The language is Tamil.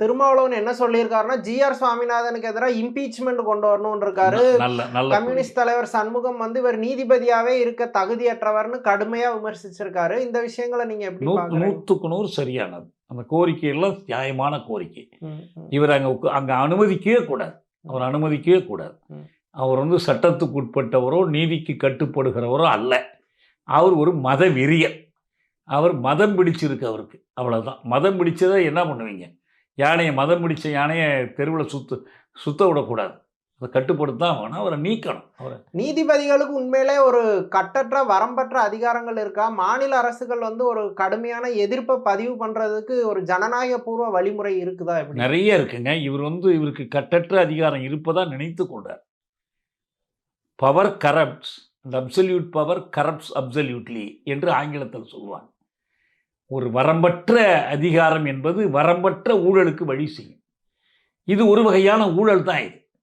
திருமாவளவன் என்ன சொல்லியிருக்காருன்னா ஜி ஆர் சுவாமிநாதனுக்கு எதிராக இம்பீச்மெண்ட் கொண்டு வரணும்னு இருக்காரு கம்யூனிஸ்ட் தலைவர் சண்முகம் வந்து இவர் நீதிபதியாவே இருக்க தகுதியற்றவர்னு கடுமையா விமர்சிச்சிருக்காரு. இந்த விஷயங்களை நீங்க எப்படி நூற்றுக்கு நூறு சரியானது. அந்த கோரிக்கையெல்லாம் நியாயமான கோரிக்கை. இவர் அங்கே அங்கே அனுமதிக்கவே கூடாது. அவர் அனுமதிக்கவே கூடாது. அவர் வந்து சட்டத்துக்கு உட்பட்டவரோ நீதிக்கு கட்டுப்படுகிறவரோ அல்ல. அவர் ஒரு மத வெறியர் அவர் மதம் பிடிச்சிருக்கு அவருக்கு. அவ்வளோதான் மதம் பிடிச்சதை என்ன பண்ணுவீங்க? யானையை மதம் பிடிச்ச யானையை தெருவில் சுத்த சுத்த விடக்கூடாது. அதை கட்டுப்படுத்தான் வேணும் அவரை நீக்கணும் அவரை நீதிபதிகளுக்கு உண்மையிலே ஒரு கட்டற்ற வரம்பற்ற அதிகாரங்கள் இருக்கா? மாநில அரசுகள் வந்து ஒரு கடுமையான எதிர்ப்பை பதிவு பண்றதுக்கு ஒரு ஜனநாயக பூர்வ வழிமுறை இருக்குதா எப்படி? நிறைய இருக்குங்க. இவர் வந்து இவருக்கு கட்டற்ற அதிகாரம் இருப்பதா நினைத்து கொண்டார். Power corrupts and absolute power corrupts absolutely என்று ஆங்கிலத்தில் சொல்லுவாங்க. ஒரு வரம்பற்ற அதிகாரம் என்பது வரம்பற்ற ஊழலுக்கு வழி செய்யும். இது ஒரு வகையான ஊழல் தான் இது.